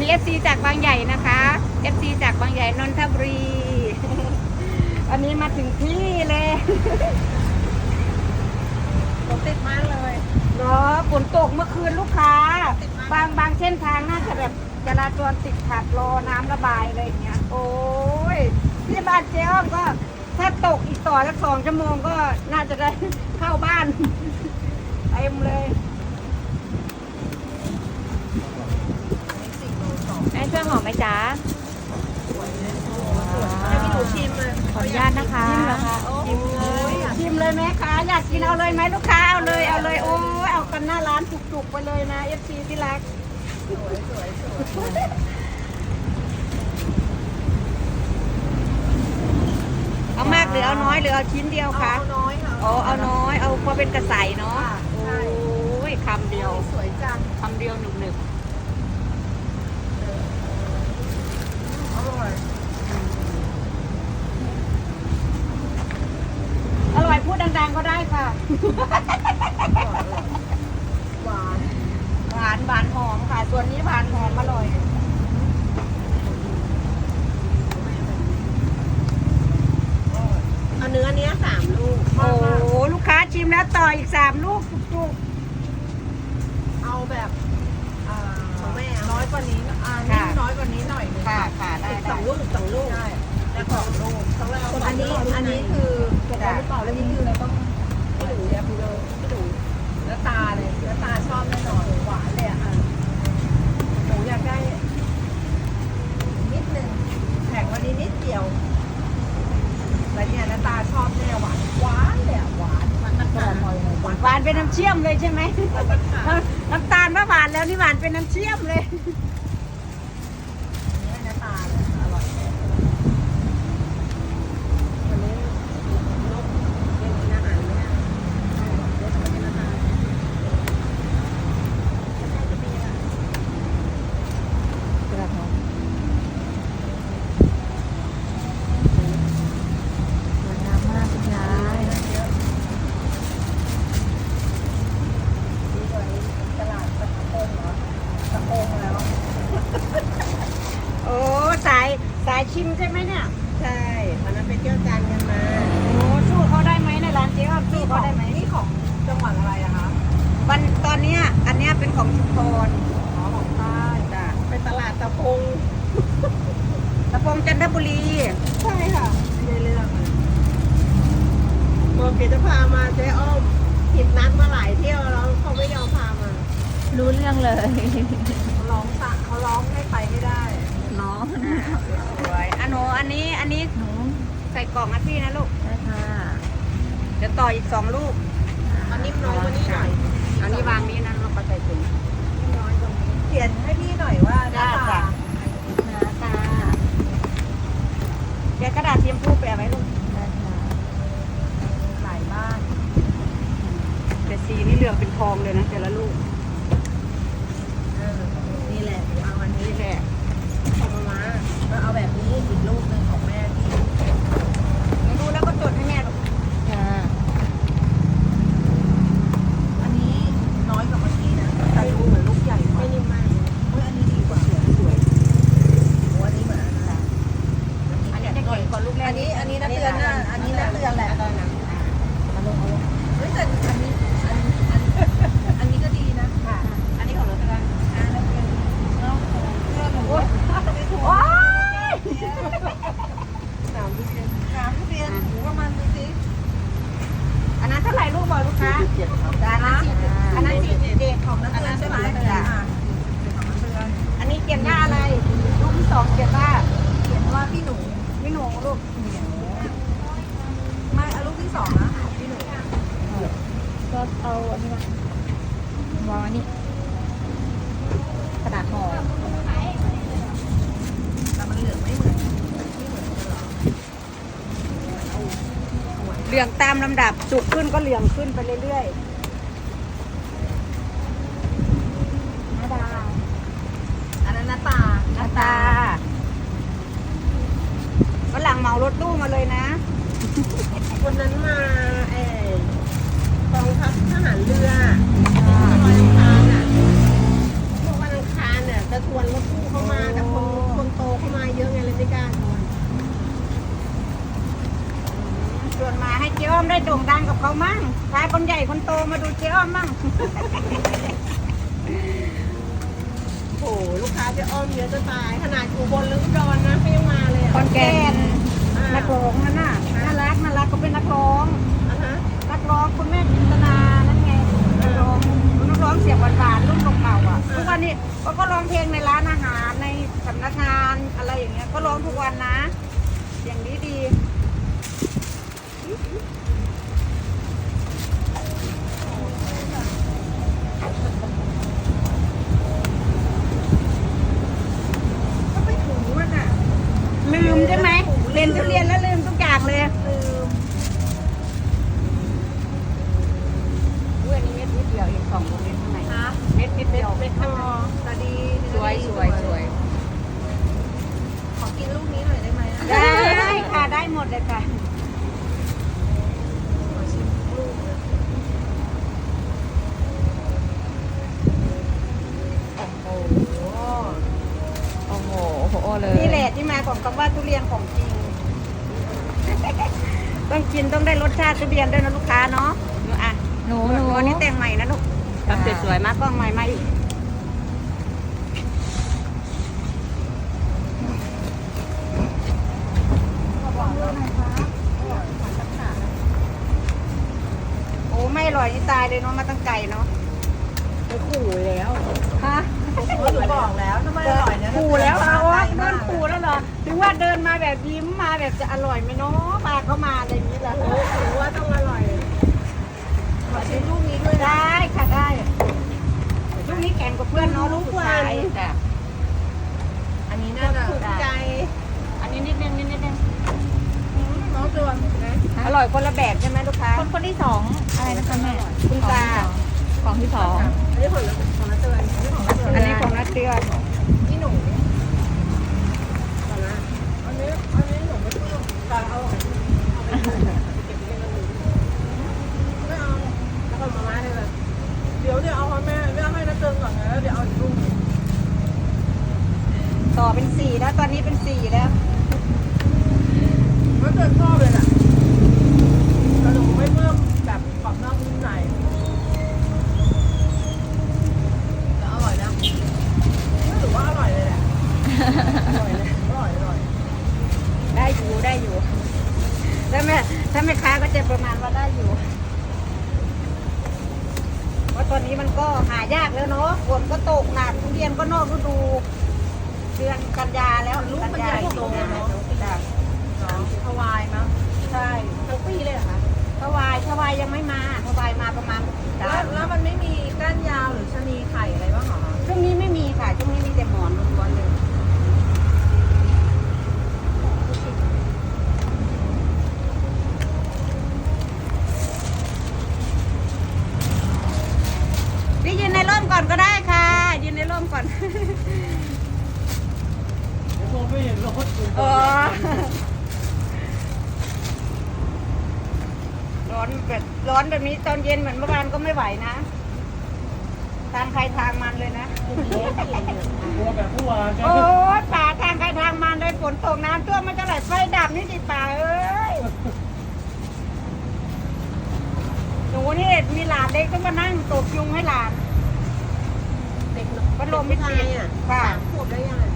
นี้ FC จากบางใหญ่นะคะ FC จากบางใหญ่นนทบุรีวันนี้มาถึงที่เลยรถติดมากเลยเนาะฝนตกเมื่อคืนลูกค้า บางบางเส้นทางน่าจะแบบจราจรติดขัดรอน้ำระบายอะไรอย่างเงี้ย โอ้ยที่บ้านเจ้อ้อมก็ถ้าตกอีกต่อสักสองชั่วโมงก็น่าจะได้เข้าบ้านเต็มเลย โลสองได้เครื่องหอมไหมจ๊ะให้พี่หนูชิมเลยขออนุญาตนะคะชิมเลยชิมเลยไหมคะอยากกินเอาเลยไหมลูกค้าเอาเลยเอาเลยโอ้ยเอากันหน้าร้านจุกๆไปเลยนะเอฟซีที่รักสวยสวยสวยเอามากหรือเอาน้อยหรือเอาชิ้นเดียวคะเอาน้อยค่ะอ๋อเอาน้อยเอาพอเป็นกระใสเนาะค่ะโอใช่้ยคำเดียวสวยจังคำเดียวหนึบหนึบ อร่อยอร่อยพูดดังๆก็ได้ค่ะ หวาน หวานหวานหอมค่ะ ส่วนนี้หวานหอมอร่อย เอาเนื้อเนี้ยสามลูกโอ้โหลูกค้าชิมแล้วต่ออีกสามลูกจุกเอาแบบอ่าของแม่ น้อยกว่านี้อ่านิ่มน้อยกว่านี้หน่อยนึงๆค่ะค่ะได้อีกสได้องลูกอีกสองลูกใช่แล้วสองลูกต้องแล้วอันนี้อันนี้คือตัวเราหรือเปล่าแล้วนี่คือเราต้องให้ดูเนี่ยพี่ดูให้ดูเนื้อตาเลยเนื้อตาชอบแน่นอนหวานเลยอะอะหนูอยากได้นิดนึงแข็งกวันนี้นิดเดียวแล้วเนี่ยเนื้อตาชอบแน่หวานหวานเลยอะหวานมันมันหวานหน่อยหวานหวานเป็นน้ำเชื่อมเลยใช่ไหมน้ น้ำตาลมาหวานแล้วนี่หวานเป็นน้ำเชื่อมเลยเนื้อตาลอร่อยวันนี้นกเล่นอาหารไม่ได้เดี๋ยวจะไปกินอาหาร กระหอมสวยงามมากคุณยาย ดีกว่านี้ตลาดตะโกงเหรอตะโกงแล้ว โอ้สายสายชิมใช่ไหมเนี่ย ใช่วันนั้นไปเที่ยวจันทร์กันมา โอ้สู้เขาได้ไหมในร้านเจ๊อ้อมสู้ นี่ข เขา อง ได้ไหม นี่ของจังหวัดอะไรอะคะ วันตอนเนี้ยอันเนี้ยเป็นของชุมพร อ๋อของใต้ จ้ะ เป็นตลาดตะพง ตะพงจันทบุรี ใช่ค่ะไม่ได้เรื่องเลยบอกเกจะพามาเจ๊อ้อมผิดนัดมาหลายเที่ยวแล้วเขาไม่ยอมพามา รู้เรื่อง เลยเขาร้องสะเขาร้องให้ไปไม่ได้เนาะสวยอันโนอันนี้อันนี้หนูใส่กล่องนะพี่นะลูกได้ค่ะเดี๋ยวต่ออีกสองลูกอันนี้น้อยกว่านี้หน่อยอันนี้วางนี้นะเราก็ใส่ถุงน้อยกว่านี้เขียนให้พี่หน่อยว่าหน้าได้ตาจ้ะเดี๋ยวกระดาษเตรียมพูแปะไว้ลูกได้ค่ะหลายบ้านแต่สีนี่เหลืองเป็นทองเลยนะแต่ละลูก เออนี่แหละเอาอันนี้ นี่แหละ ของมามาแล้วเอาแบบนี้อีกลูกหนึ่งของแม่ที่ หนูดูแล้วก็จดให้แม่ลูก ค่ะ อันนี้น้อยกว่าเมื่อกี้นะแต่ดูเหมือนลูกใหญ่กว่าไม่นิ่มมากเฮ้ยอันนี้ดีกว่าสวยสวยโอ้อันนี้เหมือนอันนั้น อันนี้จะเก่งกว่าลูกแรก อันนี้อันนี้นักเรียนน่ะอันนี้นักเรียนแหละ มาลงเอาลง เฮ้ยแต่อันนี้อันอันอันนี้ก็ดีนะ ค่ะ อันนี้ของรถกัน อ่านักเรียนเนาะเพื่อนหนูไม่ถูก โอ้ย สามทุเรียนสามทุเรียนหนูประมาณดูสิ อันนั้นเท่าไหร่ลูกบอกลูกค้าอันนั้นสี่อันนั้นสี่เด็ก ของนักเรียนใช่ไหมอ่าของนักเรียน อันนี้เขียนว่าอะไร ลูกที่สองเขียนว่า เขียนว่าพี่หนู พี่หนูลูก ไม่เอาลูกที่สองนะพี่หนู ก็เอาอันนี้มาวางอันนี้กระดาษห่อ แต่มันเหลืองไม่เหมือนไม่เหมือนกันหรอ เห ลืองตามลำดับจุกขึ้นก็เหลืองขึ้นไปเรื่อยๆนาดาอันนั้นหน้าตาหน้าตาวันหลังเหมารถตู้มาเลยนะวันนั้นมาเออกองทัพทหารเรืออ่าวันอังคารอะเมื่อวันอังคารเนี่ยจะทวนรถตู้เข้ามาแต่คนคนโตเข้ามาเยอะไงเลยไม่กล้าทวน ชวนมาให้เจ๊อ้อมได้โด่งดังกับเขามั่งพาคนใหญ่คนโตมาดูเจ๊อ้อมมั่ง โอ้โหลูกค้าจะอ้อมเยอะจะตาย ขนาดอยู่บนหรืออุดรนะเขายังมาเลยคอะอนแก่นอ่านักร้องนั่นน่ะน่ารักน่ารักก็เป็นนักร้อง อ่าฮะนักร้องคุณแม่จินตนา นั่นไงนักร้องนักร้องเสียงหวานๆรุ่นเก่าๆอะทุกวันนี้ก็ก็ร้องเพลงในร้านอาหารในสำนักงานอะไรอย่างเงี้ย ก็ร้องทุกวันนะเสียงดีดีก็ไปถูมันอะ ลืมใช่ไหมเรียนทุเรียนแล้วลืมทุกอย่างเลยลืมด้วยอันนี้เม็ดนิดเดียวเองสองโมเมนต์ข้างในฮะ เม็ดนิดเดียวเม็ดข้างในตาดีสวยสวยสวย ขอกินลูกนี้หน่อยได้ไหมอะได้ค่ะ ได้หมดเลยค่ะ ทุเรียนด้วยนะลูกค้าเนาะอะหนูหหนูนูอันนี้แต่งใหม่นะลูกทำสวยๆมากกล้องใหม่มาอีกโอ้ไม่อร่อยนี่ตายเลยเนาะมาตั้งไก่เนาะไปขู่แล้วฮะ หนูบอกแล้วถ้าไม่อร่อยเนี่ยขู่แล้วเอาไก่โดนขู่แล้วเหรอถึงว่าเดินมาแบบยิ้มมาแบบจะอร่อยไหมเนาะปลาเข้ามาอะไรอย่างนี้แหละหรือว่าต้องอร่อยขอชิมลูกนี้ด้วยนะได้ค่ะได้ลูกนี้แข่งกับเพื่อนเนาะลูกสุดท้ายลูกวันอันนี้น่าจะถูกใจ อันนี้นิดนึงนิดนึงน้องดวงนะอร่อยคนละแบบใช่ไหมลูกค้าคนคนที่สองอะไรนะคะแม่คุณตาของที่สองอันนี้ของข อันนี้ของนักเตือนอันนี้ของนัดเตือนนี่หนูนะอันนี้อันนี้หนูไม่ชอบแต่เอาเอาไปเก็บไว้ในกระดูกไม่เอาแล้วก็มาม่าเลยแบบเดี๋ยวเดี๋ยวเอาให้แม่แม่ให้นัตเตือนก่อนนะแล้วเดี๋ยวเอาอีกลูก ต่อเป็นสี่แล้วตอนนี้เป็นสี่แล้ว นัตเตือนชอบเลยแหละกระดูกไม่เพิ่มแบบกรอบนอกนุ่มในแต่อร่อยนะถือว่าอร่อยเลยแหละอร่อยเลยอร่อยอร่อย ได้อยู่ได้อยู่ถ้าแม่ถ้าแม่ค้าก็จะประมาณว่าได้อยู่เพราะตอนนี้มัน ก็หายากแล้วเนาะฝนก็ตกหนักทุเรียนก็นอกฤดู เดือนกันยาแล้วลูกมันใหญ่โตเนอะจ้ะเนาะถวายมั้งใช่ทั้งปีเลยเหรอคะทวายทวายยังไม่มาทวายมาประมาณแล้วแล้วมันไม่มีก้านยาวหรือชะนีไข่อะไรบ้างเหรอช่วงนี้ไม่มีค่ะช่วงนี้มีแต่หมอนล้วนๆเลย นี่ยืนในร่มก่อนก็ได้ค่ะ ยืนในร่มก่อนผมไม่เห็นรถกูอ๋อร้อนแบบร้อนแบบนี้ตอนเย็นเหมือนเมื่อวานก็ไม่ไหวนะ ทางใครทางมันเลยนะ ตัวแบบเมื่อวานกันโอ้ยป่าทางใครทางมันเลยฝนตกน้ำท่วมมันจะไหลไฟดับนี่สิป่าเอ้ย หนูนี่มีหลานเด็กต้องมานั่งตบยุงให้หลาน เด็กพัดลมไม่ติดอะค่ะ สามขวบได้ยังอะ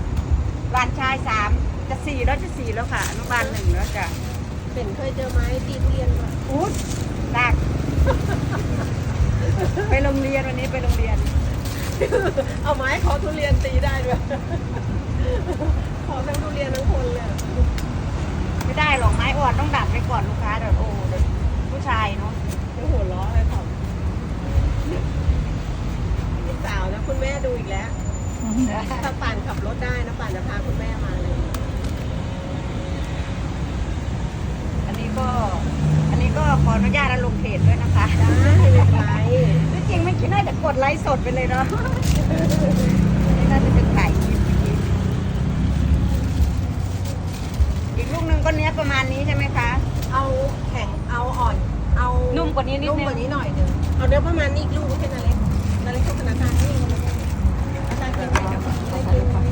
หลานชายสามจะสี่แล้วจะสี่แล้วค่ะอนุบาลหนึ่งแล้วจ้ะเป็นเคยเจอไหมตีทุเรียนมาอุ๊ยหนัก ไปโรงเรียนวันนี้ไปโรงเรียน เอาไม้ขอทุเรียนตีได้ด้วยขอทั้งทุเรียนทั้งคนเลยอะไม่ได้หรอกไม้อ่อนต้องดัดไปก่อนลูกค้าเดี๋ยวโอ้เดี๋ยวผู้ชายเนาะ ไม่หัวล้อเลยค่ะพี่สาวนะคุณแม่ดูอีกแล้ว ถ้าป่านขับรถได้นะป่านจะพาคุณแม่มาเลย อันนี้ก็ อันนี้ก็ขออนุญาตลงเพจด้วยนะคะได้ไม่เป็นไรที่จริงไม่คิดน่าจะกดไลค์สดไปเลยเนาะนี่น่าจะเป็นไก่อีกลูกหนึ่งก็เนี้ยประมาณนี้ใช่ไหมคะ เอาแข็งเอาอ่อน เอานุ่มกว่านี้นิดนุ่มนึงกว่านี้หน่อยหนึงเอาเนื้อประมาณนี้อีกลูกให้นาเล็กนาเล็กเข้าธนาคารนี่อาจารย์กินไหมเดี๋ยวก่อน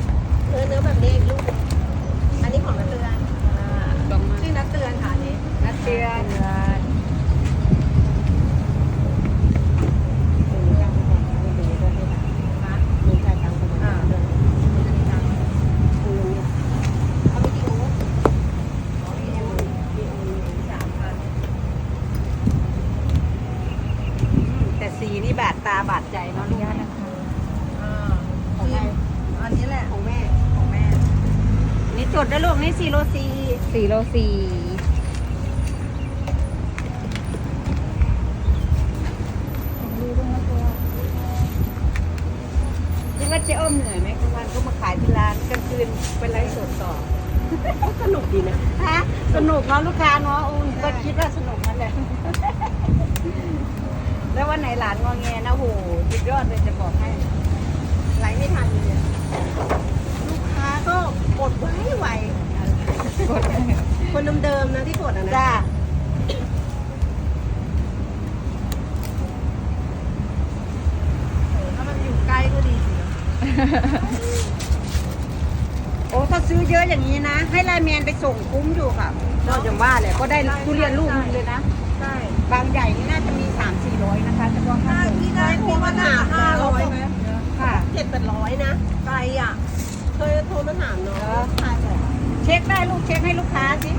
สดนะลูกนี่สี่โลสี่ สี่โลสี่คิดว่าเจ๊อ้อมเหนื่อยไหมกลางวันก็มาขายที่ร้านกลางคืนเป็นไลฟ์สดต่อ สนุกดีนะฮะ สนุกเนาะลูกค้าเนาะอุ้นก็คิดว่าสนุกนั่นแหละ แล้ววันไหนหลานงอแงนะโหสุดยอดเลยจะบอกให้ไหลไม่ทันเลย ลูกค้าก็กดไว้ไว คนเดิมๆนะที่กดอะนะจ้าถ้ามันอยู่ใกล้ก็ดีสิโอ้ถ้าซื้อเยอะอย่างนี้นะ ให้ไลน์แมนไปส่งคุ้มอยู่ค่ะนอกจากว่าเลยก็ได้ทุเรียนลูกนึงเลยนะ ใช่บางใหญ่นี่น่าจะมีสามสี่ร้อยนะคะเฉพาะค่าส่งที่ได้โทรมาถามห้าร้อยไหมค่ะเจ็ดแปดร้อยนะไกลอะ เคยโทรมาถามเนาะขายบอก เช็คได้ลูกเช็คให้ลูกค้าสิ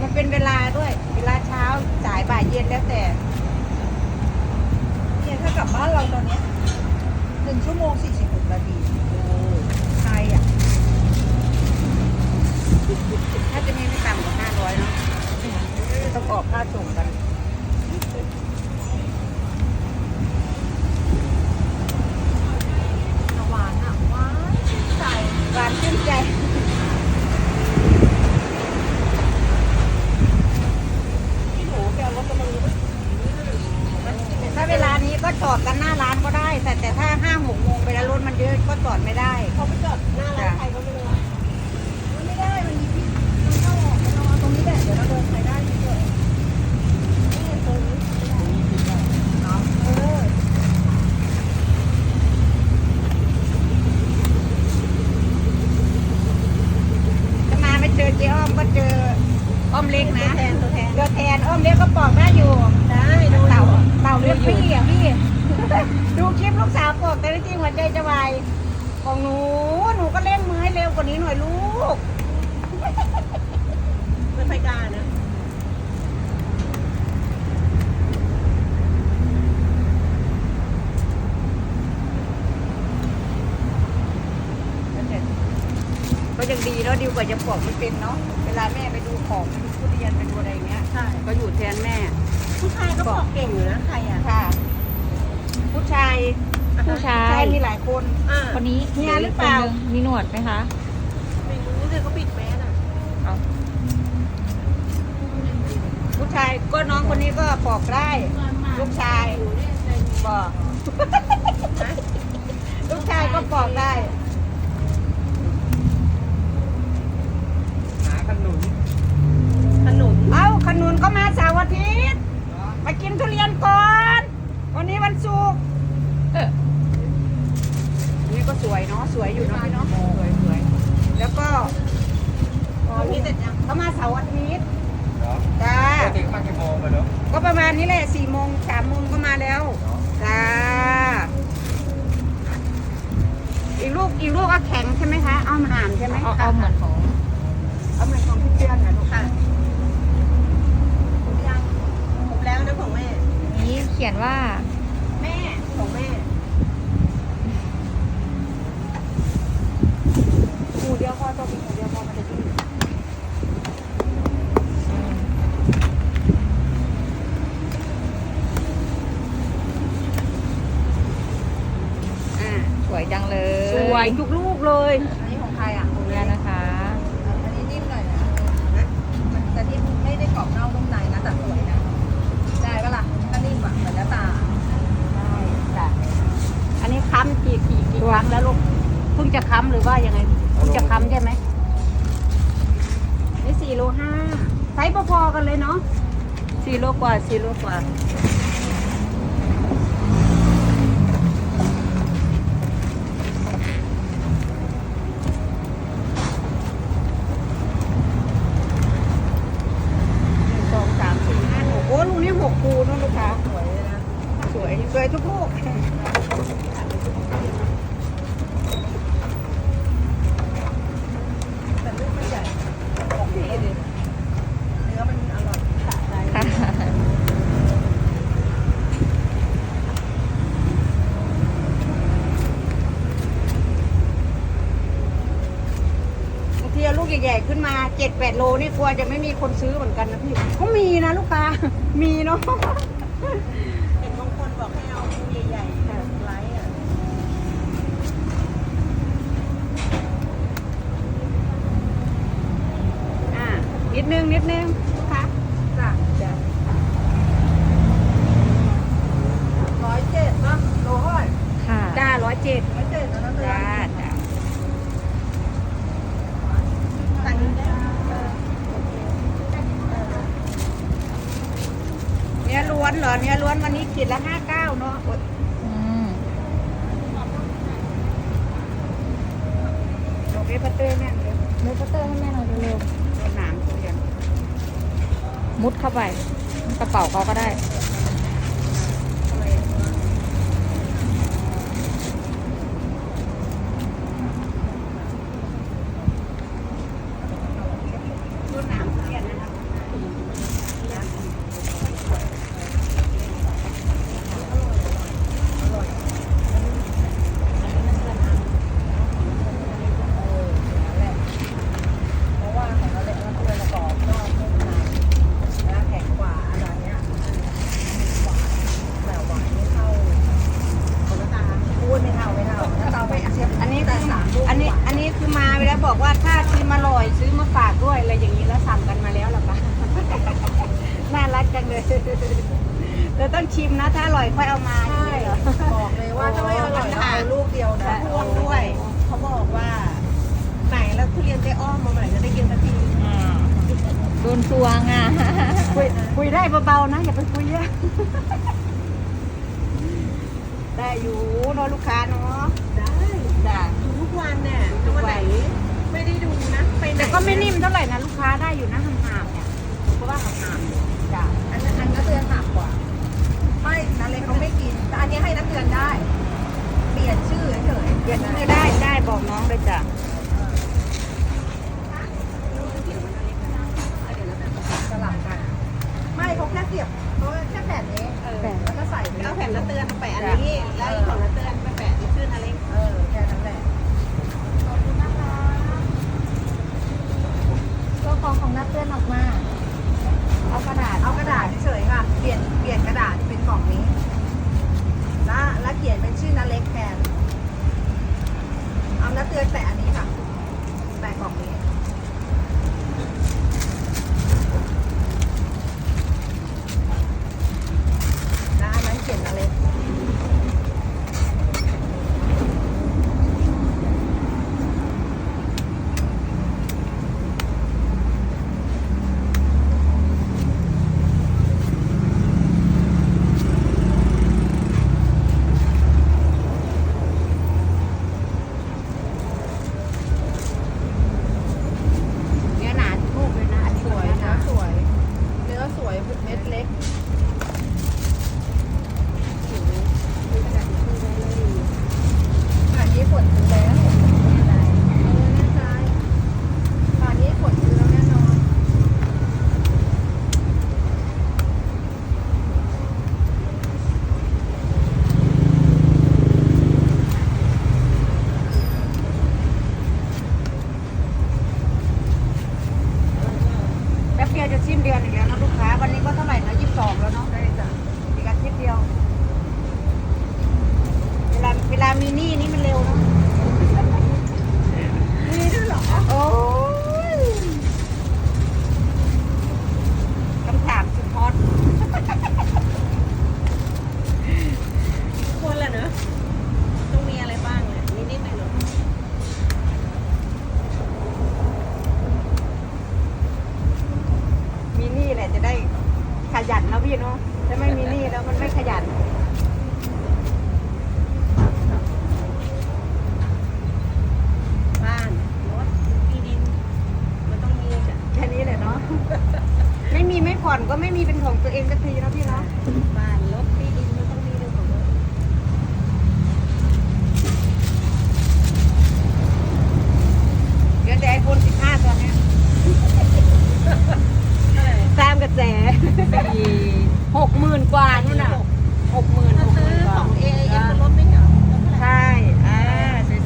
มันเป็นเวลาด้วย เวลาเช้าสายบ่ายเย็นแล้วแต่เนี่ยถ้ากลับบ้านเราตอนเนี้ยหนึ่งชั่วโมงสี่สิบหกนาทีไกลอะ ถ้าจะมีไม่ต่ำกว่าห้าร้อยเนาะต้องออกค่าส่งกัน หวานอะหวานใจ หวานชื่นใจ พี่หนูแกรถกำลัง ถ้าเวลานี้ก็จอดกันหน้าร้านก็ได้ แต่แต่ถ้าห้าหกโมงไปแล้วรถมันเยอะก็จอดไม่ได้ เขาไปจอดหน้าร้านใครก็ไม่รู้อะมันไม่ได้ มันมีที่มันเข้าออกมันเอาตรงนี้แหละเดี๋ยวเราเดินไปได้ที่เดียวนี่ตรงนี้เนาะเออ ถ้ามาไม่เจอเจ๊อ้อม ก็เจออ้อมเล็กนะตัวแทนตัวแทนเจอแทนอ้อมเล็กก็ปอกได้อยู่ได้ดูเต่าอยู่เต่าเรียกพี่อะพี่ ดูคลิปลูกสาวปอกแต่จริงๆหัวใจจะวายของหนูหนูก็เล่นมือให้เร็วกว่านี้หน่อยลูกไม่ค่อยกล้านะก็ยังดีแล้วดีกว่าจะปอกไม่เป็นเนาะเวลาแม่ไปดูของไปดูทุเรียนไปดูอะไรอย่างเงี้ย ใช่ก็อยู่แทนแม่ ผู้ชายก็บอกเก่งอยู่นะใครอะค่ะ ผู้ชายผู้ชาชายยมีหลายคน อ่าคนนี้เฮียหรือเปล่า คนนึ่งมีหนวดไหมคะ ไม่รู้เลยเขาปิดแมสอะผู้ชายก็น้องคนนี้ก็ปอกได้ ลูกชายบอก ลูกชายก็ปอกได้ หาขนุน ขนุน เอา ขนุนก็มาเสาร์อาทิตย์มากินทุเรียนก่อน วันนี้วันศุกร์เออนี่ก็สวยเนาะสวยอยู่เนาะพี่เนาะสวยสวยแล้วก็อ๋อนี่เสร็จยังเขามาเสาร์อาทิตย์เหรอจ้าปกติมากี่โมงกันเนาะก็ประมาณนี้แหละสี่โมงสามโมงก็มาแล้วจ้าอีกลูกอีกลูกก็แข็งใช่ไหมคะ เอามาอ่านใช่ไหมเอาเอาเหมือนของเอาเหมือนของพี่เพื่อนนะลูก ค่ะผมยังผมแล้วนะของแม่ นี้เขียนว่า แม่ของแม่หมูเดียวพอตัวมีหมูเดียวพอมันจะดีอ่าสวยจังเลย สวยทุกลูกเลย อันนี้ของใครอะ ขอบคุณนะคะ อันนี้นิ่มหน่อยนะนะมันจะนิ่มไม่ได้กรอบนอกนุ่มในนะแต่สวยนะ ได้ปะล่ะก็นิ่มอะเหมือนน้าตา ได้จ้ะอันนี้ค้ำกี่กี่กี่ครั้งแล้วลูก เพิ่งจะค้ำหรือว่ายังไง เพิ่งจะค้ำใช่ไหมนี่สี่โลห้าไซส์พอๆกันเลยเนาะสี่โลกว่าสี่โลกว่า หนึ่งสองสามสี่ห้าหกโอ้ลูกนี้หกคูนู่นลูกค้าสวยเลยนะ สวย สวยทุกลูก แต่ลูกไม่ใหญ่ของพี่ดิเนื้อมันอร่อยสะใจ ค่ะ ใหญ่ๆขึ้นมา เจ็ดแปดโลนี่กลัวจะไม่มีคนซื้อเหมือนกันนะพี่ก็มีนะลูกค้ามีเนาะ เห็นบางคนบอกให้เอาลูกใหญ่ๆไลท์อะ อ่านิดนึงนิดนึงลูกค้า จ้ะจ้ะร้อยเจ็ดเนาะโลเท่าไหร่ ค่ะ จ้าร้อยเจ็ด ร้อยเจ็ดนะนะเตือน จ้าจ้า สั่งนี้ได้เออ เนื้อล้วนเหรอเนื้อล้วนวันนี้ ขีดละห้าเก้าเนาะโอ๊ยอืมดอกเอฟเตอร์แน่นเลยเนื้อเตอร์ให้แม่หน่อยเร็วต้นหนามทุเรียนๆมุดเข้าไป กระเป๋าเขาก็ได้ต้นหนามทุเรียนนะคะ เพราะว่าของเราเล็กมันเตือนกรอบนอกนุ่มในนะแข็งกว่าอะไรเนี้ยหวานแต่หวานไม่เท่าคนละตาพูดไม่เท่าไม่เท่าถ้าเราไปเทียบ อันนี้ แต่ คือ สามลูก อันนี้ อันนี้คือมาไปแล้วบอกว่าถ้าชิมอร่อยซื้อมาฝากด้วยอะไรอย่างนี้แล้วสั่งกันมาแล้วหรอคะ น่ารักจังเลยเราต้องชิมนะ ถ้าอร่อยค่อยเอามา ใช่ เหรอ บอกเลยว่าถ้าไม่อร่อยเอาลูกเดียวนะพ่วงด้วย เขาบอกว่า ไหน แล้วทุเรียนเจ๊อ้อมมาเมื่อไหร่จะได้กินสักทีโดนทวงอะคุยคุยได้เบาๆนะ อย่าไปคุยเยอะได้อยู่เนาะลูกค้าเนาะได้จ้ะดูทุกวันเนี่ยถ้าวันไหนไม่ได้ดูนะไปไหนแต่ก็ไม่นิ่มเท่าไหร่นะลูกค้าได้อยู่นะห่ามๆเนี่ยเพราะว่าห่ามๆอยู่จ้ะอันนั้นอันนั้นเตือนหนักกว่าไม่นันเลยเขาไม่กินแต่อันนี้ให้นักเตือนได้ เปลี่ยนชื่อเฉยๆเดี๋ยวชื่อได้ได้บอกน้องเลยจ้ะ สลับกัน ไม่เขาแค่เสียบเขาแค่แผ่นนี้เออแล้วก็ใส่ไปเอาแผ่นละเตือนมาแปะอันนี้แล้วอีกของละเตือนมาแปะที่ขึ้นอะไรเออแค่นั้นแหละตัวของของนักเตือนออกมา เอากระดาษเอากระดาษเฉยๆค่ะเปลี่ยนเปลี่ยนกระดาษเป็นกล่องนี้แล้วแล้วเขียนเป็นชื่อนาเล็กแทนเอาน้าเตือนแปะอันนี้ค่ะ แปะกล่องนี้ แล้วอันนั้นเขียนนาเล็ก เนื้อหนาทุกเลยนะอันนี้ สวย เนื้อห นะ นา สวย เนื้อสวยเม็ดเล็ก ป่านนี้ฝนซื้อแล้วเออแน่ใจป่านนี้ฝนซื้อแล้วแน่นอน แป๊บเดียวจะสิ้นเดือนอีกแล้วนะลูกค้า วันนี้ก็เท่าไหร่นะยี่สิบสองแล้วเนาะ ได้จ้ะ อีกอาทิตย์เดียว เวลาเวลามีหนี้นี่มันเร็วเนาะ มีด้วยเหรอ โอ้ยคำถามสุดฮอต คนละเนอะต้องมีอะไรบ้างเนี่ยนิดๆหน่อย มีหนี้แหละจะ ได้ขยันนะพี่เนาะถ้าไม่มีหนี้แล้วมันไม่ขยันๆบ้านรถที่ดิน มันต้องมีจ้ะแค่นี้แหละเนาะ ไม่มีไม่ผ่อนก็ไม่มีเป็นของตัวเองสักทีนะ กระแสสี่หกหมื่นกว่านู่นน่ะหกหมื่นหกหมื่นกว่าองเอเอ็มลดไม่เหรอใช่อ่า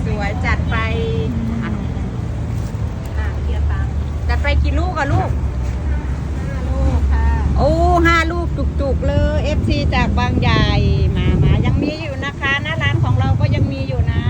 สวยๆจัดไปจัดไปกี่ลูกอะลูกโอ้ห้าลูกจุกๆเลยเอฟซีจากบางใหญ่มามายังมีอยู่นะคะหน้าร้านของเราก็ยังมีอยู่นะ